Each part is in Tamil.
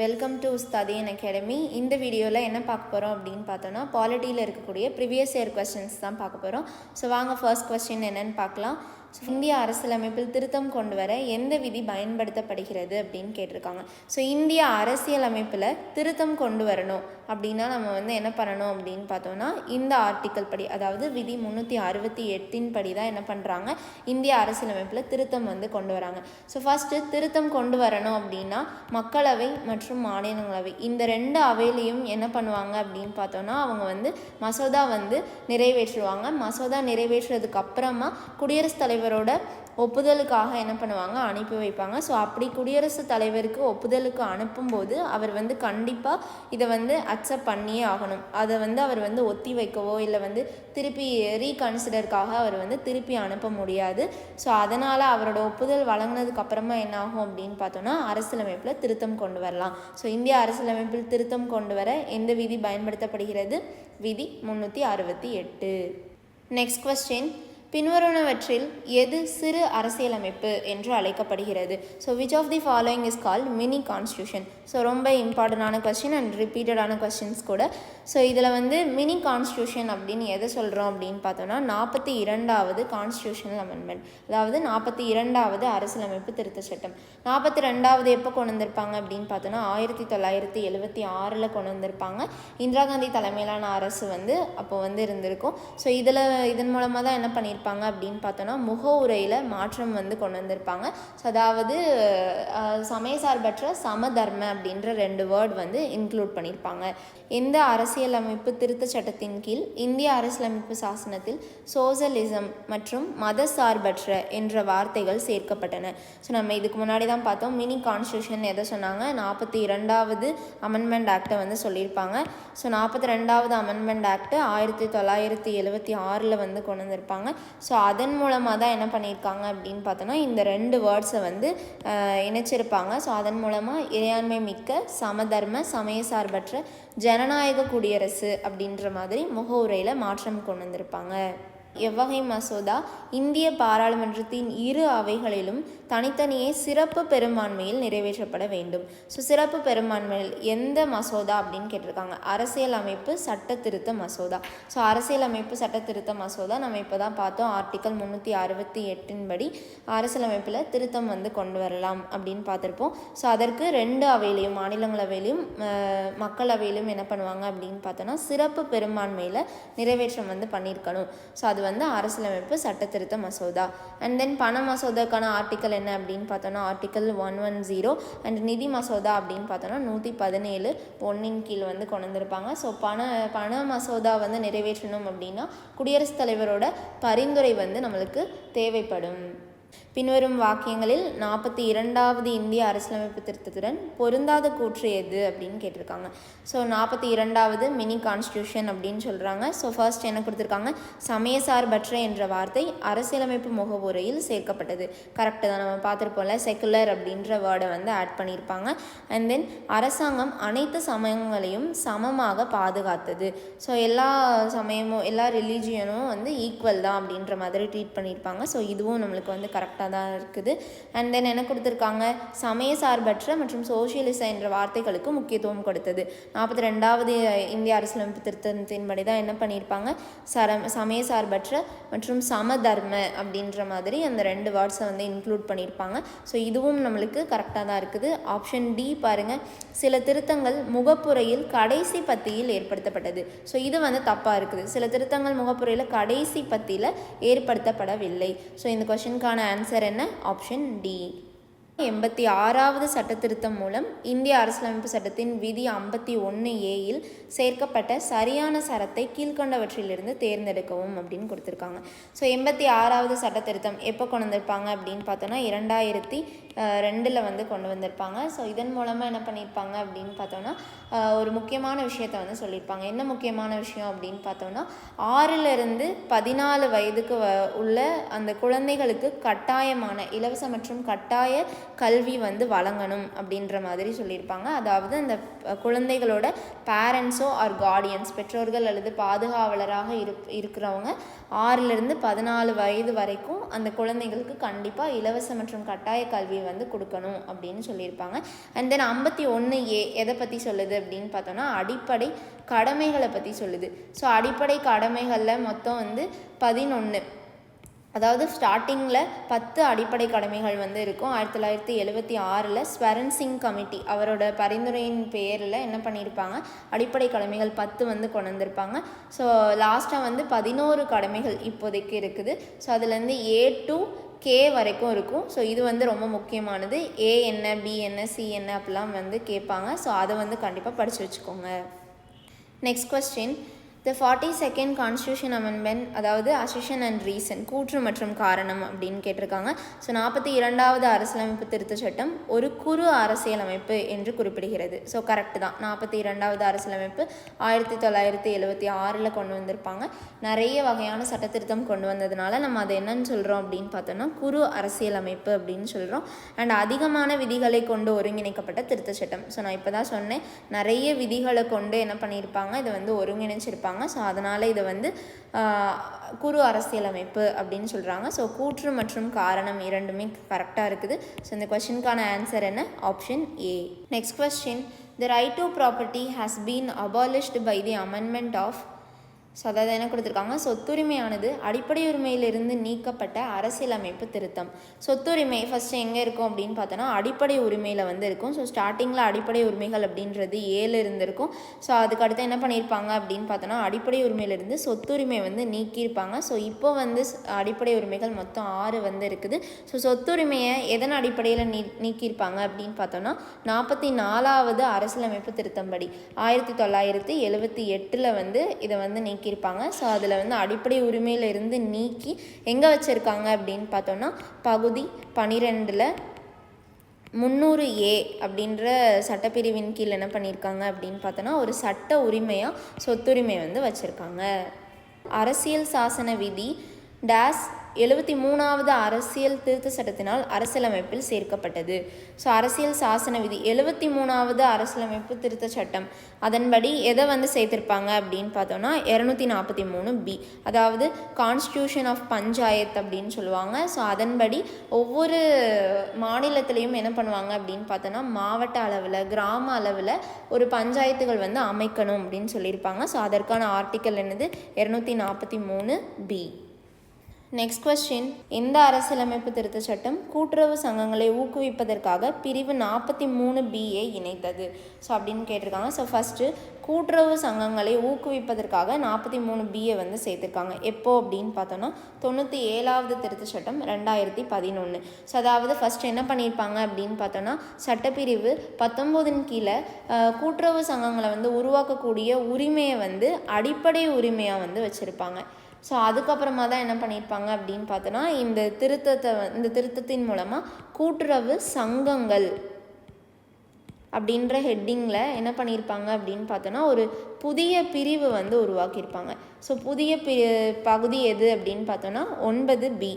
வெல்கம் டு உஸ்தாதியன் அகாடமி இந்த வீடியோவில் என்ன பார்க்க போகிறோம் அப்படின்னு பார்த்தோன்னா பாலிட்டியில் இருக்கக்கூடிய ப்ரிவியஸ் இயர் கொஸ்டின்ஸ் தான் பார்க்க போகிறோம் ஸோ வாங்க ஃபர்ஸ்ட் கொஸ்டின் என்னென்னு பார்க்கலாம். இந்திய அரசியலமைப்பில் திருத்தம் கொண்டு வர எந்த விதி பயன்படுத்தப்படுகிறது அப்படின்னு கேட்டிருக்காங்க. ஸோ இந்திய அரசியலமைப்பில் திருத்தம் கொண்டு வரணும் அப்படின்னா நம்ம வந்து என்ன பண்ணணும் அப்படின்னு பார்த்தோம்னா இந்த ஆர்டிக்கல் படி அதாவது விதி முந்நூற்றி அறுபத்தி எட்டின் படி தான் என்ன பண்ணுறாங்க இந்திய அரசியலமைப்பில் திருத்தம் வந்து கொண்டு வராங்க. ஸோ ஃபஸ்ட்டு திருத்தம் கொண்டு வரணும் அப்படின்னா மக்களவை மற்றும் மாநிலங்களவை இந்த ரெண்டு அவையிலையும் என்ன பண்ணுவாங்க அப்படின்னு பார்த்தோன்னா அவங்க வந்து மசோதா வந்து நிறைவேற்றுவாங்க. மசோதா நிறைவேற்றுறதுக்கு அப்புறமா குடியரசுத் தலைவரோட ஒப்புதலுக்காக என்ன பண்ணுவாங்க? அனுப்பி வைப்பாங்க. ஸோ அப்படி குடியரசுத் தலைவருக்கு ஒப்புதலுக்கு அனுப்பும்போது அவர் வந்து கண்டிப்பாக இதை வந்து அக்செப்ட் பண்ணியே ஆகணும். அதை வந்து அவர் வந்து ஒத்தி வைக்கவோ இல்லை வந்து திருப்பி ரீகன்சிடருக்காக அவர் வந்து திருப்பி அனுப்ப முடியாது. ஸோ அதனால் அவரோட ஒப்புதல் வழங்கினதுக்கு அப்புறமா என்ன ஆகும் அப்படின்னு பார்த்தோன்னா அரசியலமைப்பில் திருத்தம் கொண்டு வரலாம். ஸோ இந்திய அரசியலமைப்பில் திருத்தம் கொண்டு வர எந்த விதி பயன்படுத்தப்படுகிறது? விதி முந்நூற்றி அறுபத்தி எட்டு. நெக்ஸ்ட் கொஸ்டின் பின்வருவனவற்றில் எது சிறு அரசியலமைப்பு என்று அழைக்கப்படுகிறது. So which of the following is call mini constitution so ரொம்ப இம்பார்ட்டண்டான கொஸ்டின் அண்ட் ரிப்பீட்டடான கொஸ்டின்ஸ் கூட. ஸோ இதில் வந்து மினி கான்ஸ்டியூஷன் அப்படின்னு எதை சொல்கிறோம் அப்படின்னு பார்த்தோன்னா நாற்பத்தி இரண்டாவது கான்ஸ்டியூஷனல் அமெண்ட்மெண்ட் அதாவது நாற்பத்தி இரண்டாவது அரசியலமைப்பு திருத்த சட்டம். நாற்பத்தி ரெண்டாவது எப்போ கொண்டு வந்திருப்பாங்க அப்படின்னு பார்த்தோன்னா ஆயிரத்தி தொள்ளாயிரத்தி எழுபத்தி ஆறில் கொண்டு வந்திருப்பாங்க. இந்திரா காந்தி தலைமையிலான அரசு வந்து அப்போ வந்து இருந்திருக்கும். ஸோ இதில் இதன் மூலமாக தான் என்ன பண்ணியிருப்பாங்க அப்படின்னு பார்த்தோன்னா முக உரையில் மாற்றம் வந்து கொண்டு வந்திருப்பாங்க. ஸோ அதாவது சமயசார்பற்ற சமதர்ம அப்படின்ற ரெண்டு வேர்ட் வந்து இன்க்ளூட் பண்ணியிருப்பாங்க இந்த அரசியலமைப்பு திருத்த சட்டத்தின் கீழ் இந்திய அரசியலமைப்பு சாசனத்தில் சோசலிசம் மற்றும் மத சார்பற்ற என்ற வார்த்தைகள் சேர்க்கப்பட்டன. ஸோ நம்ம இதுக்கு முன்னாடி தான் பார்த்தோம். மினி கான்ஸ்டியூஷன் எதை சொன்னாங்க? நாற்பத்தி இரண்டாவது அமெண்ட்மெண்ட் ஆக்டை வந்து சொல்லியிருப்பாங்க. ஸோ நாற்பத்தி ரெண்டாவது அமெண்ட்மெண்ட் ஆக்ட் ஆயிரத்தி தொள்ளாயிரத்தி எழுபத்தி ஆறில் வந்து கொண்டு வந்திருப்பாங்க. ஸோ அதன் மூலமாக தான் என்ன பண்ணியிருக்காங்க அப்படின்னு பார்த்தோன்னா இந்த ரெண்டு வேர்ட்ஸை வந்து இணைச்சிருப்பாங்க. ஸோ அதன் மூலமாக இறையாண்மை மிக்க சமதர்ம சமயசார்பற்ற ஜனநாயக குடியரசு அப்படின்ற மாதிரி முகவுரையில் மாற்றம் கொண்டு வந்திருப்பாங்க. எவ்வகை மசோதா இந்திய பாராளுமன்றத்தின் இரு அவைகளிலும் தனித்தனியே சிறப்பு பெரும்பான்மையில் நிறைவேற்றப்பட வேண்டும். ஸோ சிறப்பு பெரும்பான்மையில் எந்த மசோதா அப்படின்னு கேட்டிருக்காங்க. அரசியல் அமைப்பு சட்ட திருத்த மசோதா. ஸோ அரசியல் அமைப்பு சட்ட திருத்த மசோதா நம்ம இப்போ தான் பார்த்தோம். ஆர்டிக்கல் முந்நூற்றி அறுபத்தி எட்டின் படி அரசியலமைப்பில் திருத்தம் வந்து கொண்டு வரலாம் அப்படின்னு பார்த்துருப்போம். ஸோ அதற்கு ரெண்டு அவையிலையும் மாநிலங்களவையிலையும் மக்களவையிலும் என்ன பண்ணுவாங்க அப்படின்னு பார்த்தோன்னா சிறப்பு பெரும்பான்மையில் நிறைவேற்றம் வந்து பண்ணியிருக்கணும். ஸோ அது வந்து அரசியலமைப்பு சட்ட திருத்த மசோதா. அண்ட் தென் பண மசோதாக்கான ஆர்டிக்கல் என்ன அப்படின்னு பார்த்தோன்னா article one one zero and நிதி மசோதா அப்படின்னு பார்த்தோன்னா நூற்றி பதினேழு ஒன்றின் கீழ் வந்து கொண்டு வந்திருப்பாங்க ஸோ பண பண மசோதா வந்து நிறைவேற்றணும் அப்படின்னா குடியரசுத் தலைவரோட பரிந்துரை வந்து நம்மளுக்கு தேவைப்படும். பின்வரும் வாக்கியங்களில் நாற்பத்தி இரண்டாவது இந்திய அரசியலமைப்பு திருத்தத்துடன் பொருந்தாத கூற்று எது அப்படின்னு கேட்டிருக்காங்க. ஸோ நாற்பத்தி இரண்டாவது மினி கான்ஸ்டியூஷன் அப்படின்னு சொல்கிறாங்க ஸோ ஃபர்ஸ்ட் என்ன கொடுத்துருக்காங்க? சமயசார்பற்ற என்ற வார்த்தை அரசியலமைப்பு முகவுரையில் சேர்க்கப்பட்டது. கரெக்டு தான். நம்ம பார்த்துருப்போம்ல செக்குலர் அப்படின்ற வேர்டை வந்து ஆட் பண்ணியிருப்பாங்க. அண்ட் தென் அரசாங்கம் அனைத்து சமயங்களையும் சமமாக பாதுகாத்தது. ஸோ எல்லா சமயமும் எல்லா ரிலீஜியனும் வந்து ஈக்குவல் தான் அப்படின்ற மாதிரி ட்ரீட் பண்ணியிருப்பாங்க. ஸோ இதுவும் நம்மளுக்கு வந்து கரெக்டாக தான் இருக்குது. அண்ட் தென் என்ன கொடுத்துருக்காங்க? சமய சார்பற்ற மற்றும் சோசியலிச என்ற வார்த்தைகளுக்கு முக்கியத்துவம் கொடுத்தது. நாற்பத்தி ரெண்டாவது இந்திய அரசியலமைப்பு திருத்தத்தின்படி தான் என்ன பண்ணியிருப்பாங்க? சர சமய சார்பற்ற மற்றும் சமதர்ம அப்படின்ற மாதிரி அந்த ரெண்டு வேர்ட்ஸை வந்து இன்க்ளூட் பண்ணியிருப்பாங்க. ஸோ இதுவும் நம்மளுக்கு கரெக்டாக தான் இருக்குது. ஆப்ஷன் டி பாருங்கள் சில திருத்தங்கள் முகப்புரையில் கடைசி பத்தியில் ஏற்படுத்தப்பட்டது. ஸோ இது வந்து தப்பாக இருக்குது. சில திருத்தங்கள் முகப்புரையில் கடைசி பத்தியில் ஏற்படுத்தப்படவில்லை. ஸோ இந்த கொஷனுக்கான ஆன்சர் என்ன ஆப்ஷன் டி எண்பத்தி ஆறாவது சட்டத்திருத்தம் மூலம் இந்திய அரசியலமைப்பு சட்டத்தின் விதி ஐம்பத்தி ஒன்று ஏயில் சேர்க்கப்பட்ட சரியான சரத்தை கீழ்கண்டவற்றிலிருந்து தேர்ந்தெடுக்கவும் அப்படின்னு கொடுத்துருக்காங்க. ஸோ எண்பத்தி ஆறாவது சட்ட திருத்தம் எப்போ கொண்டு வந்திருப்பாங்க அப்படின்னு பார்த்தோன்னா இரண்டாயிரத்தி ரெண்டில் வந்து கொண்டு வந்திருப்பாங்க. ஸோ இதன் மூலமாக என்ன பண்ணியிருப்பாங்க அப்படின்னு பார்த்தோன்னா ஒரு முக்கியமான விஷயத்தை வந்து சொல்லியிருப்பாங்க. என்ன முக்கியமான விஷயம் அப்படின்னு பார்த்தோன்னா ஆறிலிருந்து பதினாலு வயதுக்கு வ உள்ள அந்த குழந்தைகளுக்கு கட்டாயமான இலவச மற்றும் கட்டாய கல்வி வந்து வழங்கணும் அப்படின்ற மாதிரி சொல்லியிருப்பாங்க. அதாவது அந்த குழந்தைகளோட பேரண்ட்ஸோ ஆர் கார்டியன்ஸ் பெற்றோர்கள் அல்லது பாதுகாவலராக இருப் இருக்கிறவங்க ஆறிலிருந்து பதினாலு வயது வரைக்கும் அந்த குழந்தைகளுக்கு கண்டிப்பாக இலவச மற்றும் கட்டாய கல்வி வந்து கொடுக்கணும் அப்படின்னு சொல்லியிருப்பாங்க. அண்ட் தென் ஐம்பத்தி ஒன்று ஏ எதை பற்றி சொல்லுது அப்படின்னு பார்த்தோன்னா அடிப்படை கடமைகளை பற்றி சொல்லுது. ஸோ அடிப்படை கடமைகளில் மொத்தம் வந்து பதினொன்று அதாவது ஸ்டார்டிங்கில் பத்து அடிப்படை கடமைகள் வந்து இருக்கும். ஆயிரத்தி தொள்ளாயிரத்தி எழுபத்தி ஆறில் ஸ்வரன் சிங் கமிட்டி அவரோட பரிந்துரையின் பேரில் என்ன பண்ணியிருப்பாங்க அடிப்படை கடமைகள் பத்து வந்து கொண்டு வந்திருப்பாங்க ஸோ லாஸ்ட்டாக வந்து பதினோரு கடமைகள் இப்போதைக்கு இருக்குது. ஸோ அதுலேருந்து ஏ டு கே வரைக்கும் இருக்கும். ஸோ இது வந்து ரொம்ப முக்கியமானது. ஏ என்ன பி என்ன சி என்ன அப்படிலாம் வந்து கேட்பாங்க. ஸோ அதை வந்து கண்டிப்பாக படித்து வச்சுக்கோங்க. Next question the forty second constitution amendment அதாவது அசிஷன் அண்ட் ரீசன் கூற்று மற்றும் காரணம் அப்படின்னு கேட்டிருக்காங்க. ஸோ நாற்பத்தி இரண்டாவது அரசியலமைப்பு திருத்தச் சட்டம் ஒரு குறு அரசியலமைப்பு என்று குறிப்பிடுகிறது. ஸோ கரெக்டு தான். நாற்பத்தி இரண்டாவது அரசியலமைப்பு ஆயிரத்தி தொள்ளாயிரத்தி எழுபத்தி ஆறில் கொண்டு வந்திருப்பாங்க. நிறைய வகையான சட்ட திருத்தம் கொண்டு வந்ததுனால நம்ம அதை என்னன்னு சொல்கிறோம் அப்படின்னு பார்த்தோம்னா குறு அரசியலமைப்பு அப்படின்னு சொல்கிறோம் அண்ட் அதிகமான விதிகளை கொண்டு ஒருங்கிணைக்கப்பட்ட திருத்தச் சட்டம். ஸோ நான் இப்போ தான் சொன்னேன். நிறைய விதிகளை கொண்டு என்ன பண்ணியிருப்பாங்க? இதை வந்து ஒருங்கிணைச்சிருப்பாங்க. ஸோ அதனால் இதை வந்து குறு அரசியலமைப்பு அப்படின்னு சொல்கிறாங்க ஸோ கூற்று மற்றும் காரணம் இரண்டுமே கரெக்டாக இருக்குது. ஸோ இந்த கொஷினுக்கான ஆன்சர் என்ன? Option A next question the right to property has been abolished by the amendment of so அதாவது என்ன கொடுத்துருக்காங்க? சொத்துரிமையானது அடிப்படை உரிமையிலிருந்து நீக்கப்பட்ட அரசியலமைப்பு திருத்தம். சொத்துரிமை ஃபஸ்ட்டு எங்கே இருக்கும் அப்படின்னு பார்த்தோன்னா அடிப்படை உரிமையில் வந்து இருக்கும். ஸோ ஸ்டார்டிங்கில் அடிப்படை உரிமைகள் அப்படின்றது ஏழு இருந்திருக்கும். ஸோ அதுக்கடுத்து என்ன பண்ணியிருப்பாங்க அப்படின்னு பார்த்தோன்னா அடிப்படை உரிமையிலிருந்து சொத்துரிமை வந்து நீக்கியிருப்பாங்க. ஸோ இப்போ வந்து அடிப்படை உரிமைகள் மொத்தம் ஆறு வந்து இருக்குது. ஸோ சொத்துரிமையை எதன் அடிப்படையில் நீ நீக்கியிருப்பாங்க அப்படின்னு பார்த்தோன்னா நாற்பத்தி நாலாவது அரசியலமைப்பு திருத்தம்படி ஆயிரத்தி தொள்ளாயிரத்தி எழுபத்தி எட்டில் வந்து இதை வந்து நீக்கி நீக்கியிருப்பாங்க ஸோ அதில் வந்து அடிப்படை உரிமையிலிருந்து நீக்கி எங்கே வச்சுருக்காங்க அப்படின்னு பார்த்தோன்னா பகுதி பனிரெண்டில் முந்நூறு ஏ அப்படின்ற சட்டப்பிரிவின் கீழ் என்ன பண்ணியிருக்காங்க அப்படின்னு பார்த்தோன்னா ஒரு சட்ட உரிமையாக சொத்துரிமை வந்து வச்சுருக்காங்க. அரசியல் சாசன விதி டேஸ் எழுபத்தி மூணாவது அரசியல் திருத்த சட்டத்தினால் அரசியலமைப்பில் சேர்க்கப்பட்டது. ஸோ அரசியல் சாசன விதி எழுபத்தி மூணாவது அரசியலமைப்பு திருத்த சட்டம். அதன்படி எதை வந்து சேர்த்திருப்பாங்க அப்படின்னு பார்த்தோன்னா இரநூத்தி நாற்பத்தி மூணு பி. அதாவது கான்ஸ்டியூஷன் ஆஃப் பஞ்சாயத் அப்படின்னு சொல்லுவாங்க. ஸோ அதன்படி ஒவ்வொரு மாநிலத்திலையும் என்ன பண்ணுவாங்க அப்படின்னு பார்த்தோன்னா மாவட்ட அளவில் கிராம அளவில் ஒரு பஞ்சாயத்துகள் வந்து அமைக்கணும் அப்படின்னு சொல்லியிருப்பாங்க. ஸோ அதற்கான ஆர்டிக்கல் என்னது? இரநூத்தி நாற்பத்தி மூணு பி. நெக்ஸ்ட் கொஸ்டின் எந்த அரசியலமைப்பு திருத்த சட்டம் கூட்டுறவு சங்கங்களை ஊக்குவிப்பதற்காக பிரிவு நாற்பத்தி மூணு பிஏ இணைத்தது? ஸோ அப்படின்னு கேட்டிருக்காங்க. ஸோ ஃபஸ்ட்டு கூட்டுறவு சங்கங்களை ஊக்குவிப்பதற்காக நாற்பத்தி மூணு பிஏ வந்து சேர்த்துருக்காங்க. எப்போ அப்படின்னு பார்த்தோன்னா தொண்ணூற்றி ஏழாவது திருத்த சட்டம் ரெண்டாயிரத்தி பதினொன்று ஸோ அதாவது ஃபஸ்ட் என்ன பண்ணியிருப்பாங்க அப்படின்னு பார்த்தோன்னா சட்டப்பிரிவு பத்தொம்போதின் கீழே கூட்டுறவு சங்கங்களை வந்து உருவாக்கக்கூடிய உரிமையை வந்து அடிப்படை உரிமையாக வந்து வச்சுருப்பாங்க. ஸோ அதுக்கப்புறமா தான் என்ன பண்ணியிருப்பாங்க அப்படின்னு பார்த்தோன்னா இந்த திருத்தத்தை இந்த திருத்தத்தின் மூலமாக கூட்டுறவு சங்கங்கள் அப்படின்ற ஹெட்டிங்கில் என்ன பண்ணியிருப்பாங்க அப்படின்னு பார்த்தோன்னா ஒரு புதிய பிரிவு வந்து உருவாக்கியிருப்பாங்க. ஸோ புதிய பி பகுதி எது அப்படின்னு பார்த்தோன்னா ஒன்பது பி.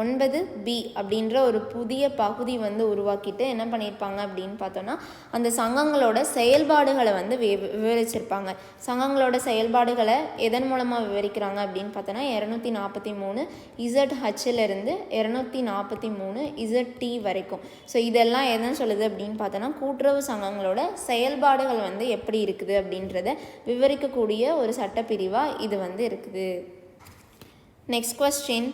ஒன்பது பி அப்படின்ற ஒரு புதிய பகுதி வந்து உருவாக்கிட்டு என்ன பண்ணியிருப்பாங்க அப்படின்னு பார்த்தோன்னா அந்த சங்கங்களோட செயல்பாடுகளை வந்து விவரிச்சிருப்பாங்க. சங்கங்களோட செயல்பாடுகளை எதன் மூலமாக விவரிக்கிறாங்க அப்படின்னு பார்த்தோன்னா இரநூத்தி நாற்பத்தி மூணு இசட் ஹச்சிலிருந்து இரநூத்தி நாற்பத்தி மூணு இசட் டி வரைக்கும். ஸோ இதெல்லாம் எதன் சொல்லுது அப்படின்னு பார்த்தோன்னா கூட்டுறவு சங்கங்களோட செயல்பாடுகள் வந்து எப்படி இருக்குது அப்படின்றத விவரிக்கக்கூடிய ஒரு சட்டப்பிரிவாக இது வந்து இருக்குது. Next question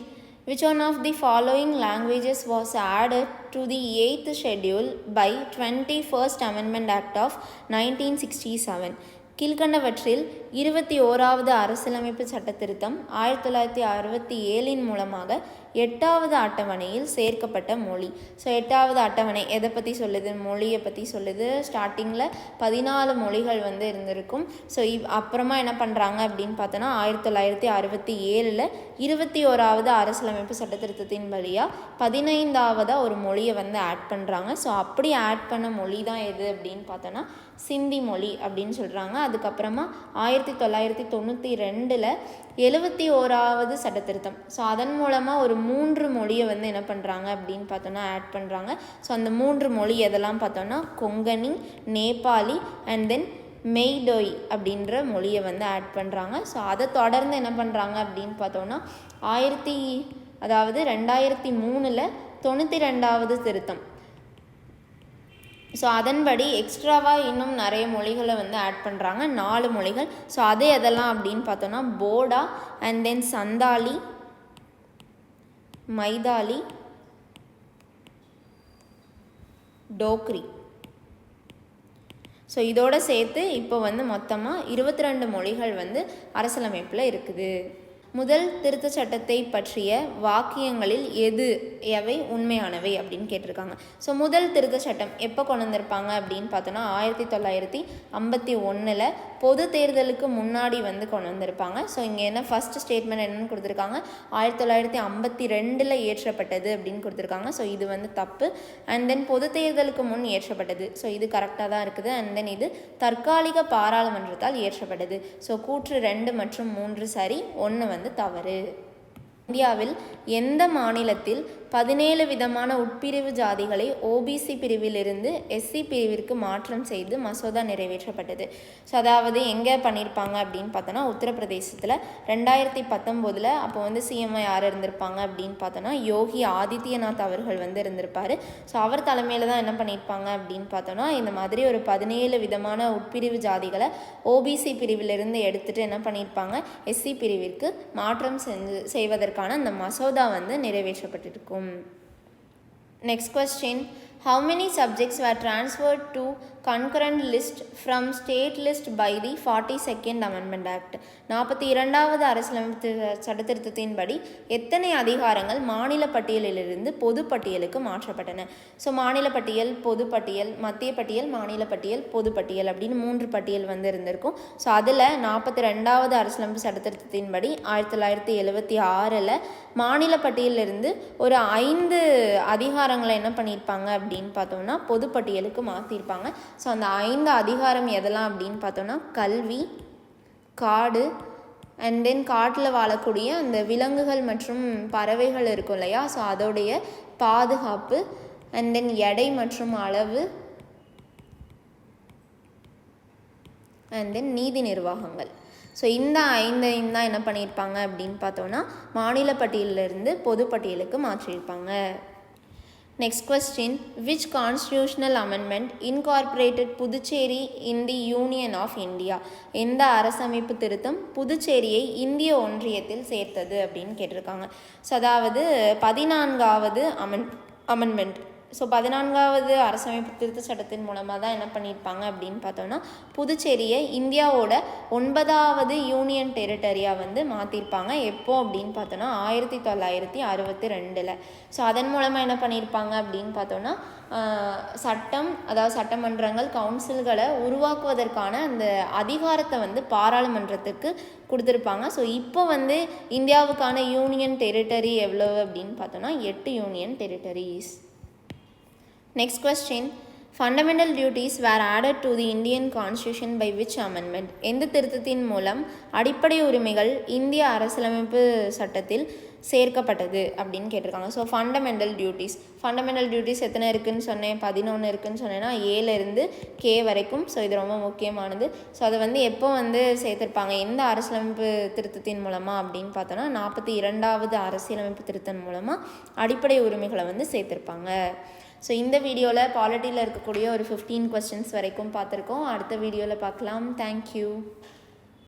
Which one of the following languages was added to the 8th schedule by 21st Amendment Act of 1967? கீழ்கண்டவற்றில் இருபத்தி ஓராவது அரசியலமைப்பு சட்ட திருத்தம் ஆயிரத்தி தொள்ளாயிரத்தி அறுபத்தி ஏழின் மூலமாக எட்டாவது அட்டவணையில் சேர்க்கப்பட்ட மொழி. ஸோ எட்டாவது அட்டவணை எதை பற்றி சொல்லுது? மொழியை பற்றி சொல்லுது. ஸ்டார்டிங்கில் பதினாலு மொழிகள் வந்து இருந்திருக்கும். ஸோ இவ் அப்புறமா என்ன பண்ணுறாங்க அப்படின்னு பார்த்தோன்னா ஆயிரத்தி தொள்ளாயிரத்தி அறுபத்தி ஏழில் இருபத்தி ஓராவது அரசியலமைப்பு சட்ட திருத்தத்தின் வழியாக பதினைந்தாவதாக ஒரு மொழியை வந்து ஆட் பண்ணுறாங்க ஸோ அப்படி ஆட் பண்ண மொழி தான் எது அப்படின்னு பார்த்தோன்னா சிந்தி மொழி அப்படின்னு சொல்கிறாங்க அதுக்கப்புறமா ஆயிரத்தி தொள்ளாயிரத்தி தொண்ணூற்றி ரெண்டில் எழுபத்தி ஓராவது சட்ட திருத்தம் ஸோ அதன் மூலமாக ஒரு மூன்று மொழியை வந்து என்ன பண்ணுறாங்க அப்படின்னு பார்த்தோன்னா ஆட் பண்ணுறாங்க ஸோ அந்த மூன்று மொழி எதெல்லாம் பார்த்தோன்னா கொங்கணி நேபாளி அண்ட் தென் மெய்டொய் அப்படின்ற மொழியை வந்து ஆட் பண்ணுறாங்க ஸோ அதை தொடர்ந்து என்ன பண்ணுறாங்க அப்படின்னு பார்த்தோன்னா ஆயிரத்தி அதாவது ரெண்டாயிரத்தி மூணில் தொண்ணூற்றி ரெண்டாவது திருத்தம். ஸோ அதன்படி எக்ஸ்ட்ராவாக இன்னும் நிறைய மொழிகளை வந்து ஆட் பண்ணுறாங்க நாலு மொழிகள். ஸோ அது எதெல்லாம் அப்படின்னு பார்த்தோன்னா Bodo and then Santhali Maithili Dogri. So இதோடு சேர்த்து இப்போ வந்து மொத்தமாக இருபத்தி ரெண்டு மொழிகள் வந்து அரசியலமைப்பில் இருக்குது. முதல் திருத்த சட்டத்தை பற்றிய வாக்கியங்களில் எது? எவை உண்மையானவை? அப்படின்னு கேட்டிருக்காங்க. ஸோ முதல் திருத்த சட்டம் எப்போ கொண்டு வந்திருப்பாங்க அப்படின்னு பார்த்தோன்னா ஆயிரத்தி தொள்ளாயிரத்தி ஐம்பத்தி ஒன்றில் பொது தேர்தலுக்கு முன்னாடி வந்து கொண்டு வந்திருப்பாங்க. ஸோ இங்கே என்ன ஃபஸ்ட் ஸ்டேட்மெண்ட் என்னென்னு கொடுத்துருக்காங்க. ஆயிரத்தி தொள்ளாயிரத்தி ஐம்பத்தி ரெண்டில் ஏற்றப்பட்டது அப்படின்னு கொடுத்துருக்காங்க. ஸோ இது வந்து தப்பு. அண்ட் தென் பொது தேர்தலுக்கு முன் ஏற்றப்பட்டது ஸோ இது கரெக்டாக தான் இருக்குது. அண்ட் தென் இது தற்காலிக பாராளுமன்றத்தால் ஏற்றப்பட்டது ஸோ கூற்று ரெண்டு மற்றும் மூன்று சரி ஒன்று வந்து தவறு. இந்தியாவில் எந்த மாநிலத்தில் பதினேழு விதமான உட்பிரிவு ஜாதிகளை ஓபிசி பிரிவிலிருந்து எஸ்சி பிரிவிற்கு மாற்றம் செய்து மசோதா நிறைவேற்றப்பட்டது. ஸோ அதாவது எங்கே பண்ணியிருப்பாங்க அப்படின்னு பார்த்தோன்னா உத்தரப்பிரதேசத்தில் ரெண்டாயிரத்தி பத்தொம்போதில் அப்போ வந்து சிஎம்ஐ யார் இருந்திருப்பாங்க அப்படின்னு பார்த்தோன்னா யோகி ஆதித்யநாத் அவர்கள் வந்து இருந்திருப்பார். ஸோ அவர் தலைமையில் தான் என்ன பண்ணியிருப்பாங்க அப்படின்னு பார்த்தோன்னா இந்த மாதிரி ஒரு பதினேழு விதமான உட்பிரிவு ஜாதிகளை ஓபிசி பிரிவிலிருந்து எடுத்துகிட்டு என்ன பண்ணியிருப்பாங்க எஸ்சி பிரிவிற்கு மாற்றம் செஞ்சு செய்வதற்கான அந்த மசோதா வந்து நிறைவேற்றப்பட்டிருக்கும். next question how many subjects were transferred to concurrent list from state list by the forty second amendment act நாற்பத்தி இரண்டாவது அரசியலமைப்பு சட்டத்திருத்தத்தின்படி எத்தனை அதிகாரங்கள் மாநில பட்டியலிலிருந்து பொது பட்டியலுக்கு மாற்றப்பட்டன? ஸோ மாநில பட்டியல் பொது பட்டியல் மத்திய பட்டியல் மாநில பட்டியல் பொது பட்டியல் அப்படின்னு மூன்று பட்டியல் வந்து இருந்திருக்கும். ஸோ அதில் நாற்பத்தி ரெண்டாவது அரசியலமைப்பு சட்டத்திருத்தத்தின்படி ஆயிரத்தி தொள்ளாயிரத்தி எழுபத்தி ஆறில் மாநில பட்டியலிருந்து ஒரு ஐந்து அதிகாரங்களை என்ன பண்ணியிருப்பாங்க அப்படின்னு பார்த்தோம்னா பொது பட்டியலுக்கு மாற்றிருப்பாங்க ஸோ அந்த ஐந்து அதிகாரம் எதெல்லாம் அப்படின்னு பார்த்தோன்னா கல்வி காடு அண்ட் தென் காட்டில் வாழக்கூடிய அந்த விலங்குகள் மற்றும் பறவைகள் இருக்கும் இல்லையா? ஸோ அதோடைய பாதுகாப்பு அண்ட் தென் எடை மற்றும் அளவு அண்ட் தென் நீதி நிர்வாகங்கள். ஸோ இந்த ஐந்தையும் தான் என்ன பண்ணியிருப்பாங்க அப்படின்னு பார்த்தோன்னா மாநில பட்டியலிருந்து பொது பட்டியலுக்கு மாற்றியிருப்பாங்க. Next question which constitutional amendment incorporated Puducherry in the union of India எந்த அரசமைப்பு திருத்தம் புதுச்சேரியை இந்திய ஒன்றியத்தில் சேர்த்தது அப்படின்னு கேட்டிருக்காங்க. ஸோ அதாவது பதினான்காவது அமன் அமெண்ட்மெண்ட் ஸோ பதினான்காவது அரசமைப்பு திருத்த சட்டத்தின் மூலமாக தான் என்ன பண்ணியிருப்பாங்க அப்படின்னு பார்த்தோன்னா புதுச்சேரியை இந்தியாவோட ஒன்பதாவது யூனியன் டெரிட்டரியாக வந்து மாற்றிருப்பாங்க எப்போ அப்படின்னு பார்த்தோன்னா ஆயிரத்தி தொள்ளாயிரத்தி அறுபத்தி ரெண்டில். ஸோ அதன் மூலமாக என்ன பண்ணியிருப்பாங்க அப்படின்னு பார்த்தோன்னா சட்டம் அதாவது சட்டமன்றங்கள் கவுன்சில்களை உருவாக்குவதற்கான அந்த அதிகாரத்தை வந்து பாராளுமன்றத்துக்கு கொடுத்துருப்பாங்க. ஸோ இப்போ வந்து இந்தியாவுக்கான யூனியன் டெரிட்டரி எவ்வளவு அப்படின்னு பார்த்தோன்னா எட்டு union territories. Next question. Fundamental duties were added to the Indian constitution by which amendment எந்த திருத்தத்தின் மூலம் அடிப்படை உரிமைகள் இந்திய அரசியலமைப்பு சட்டத்தில் சேர்க்கப்பட்டது அப்படின்னு கேட்டிருக்காங்க. So fundamental duties fundamental duties எத்தனை இருக்குன்னு சொன்னேன். பதினொன்று இருக்குன்னு சொன்னேன்னா ஏலேருந்து கே வரைக்கும். ஸோ இது ரொம்ப முக்கியமானது. ஸோ அதை வந்து எப்போ வந்து சேர்த்துருப்பாங்க? எந்த அரசியலமைப்பு திருத்தத்தின் மூலமாக அப்படின்னு பார்த்தோன்னா நாற்பத்தி இரண்டாவது அரசியலமைப்பு திருத்தம் மூலமாக அடிப்படை உரிமைகளை வந்து சேர்த்துருப்பாங்க. ஸோ இந்த வீடியோவில் பாலிட்டியில் இருக்கக்கூடிய ஒரு ஃபிஃப்டீன் கொஸ்டின்ஸ் வரைக்கும் பார்த்துருக்கோம். அடுத்த வீடியோவில் பார்க்கலாம். தேங்க்யூ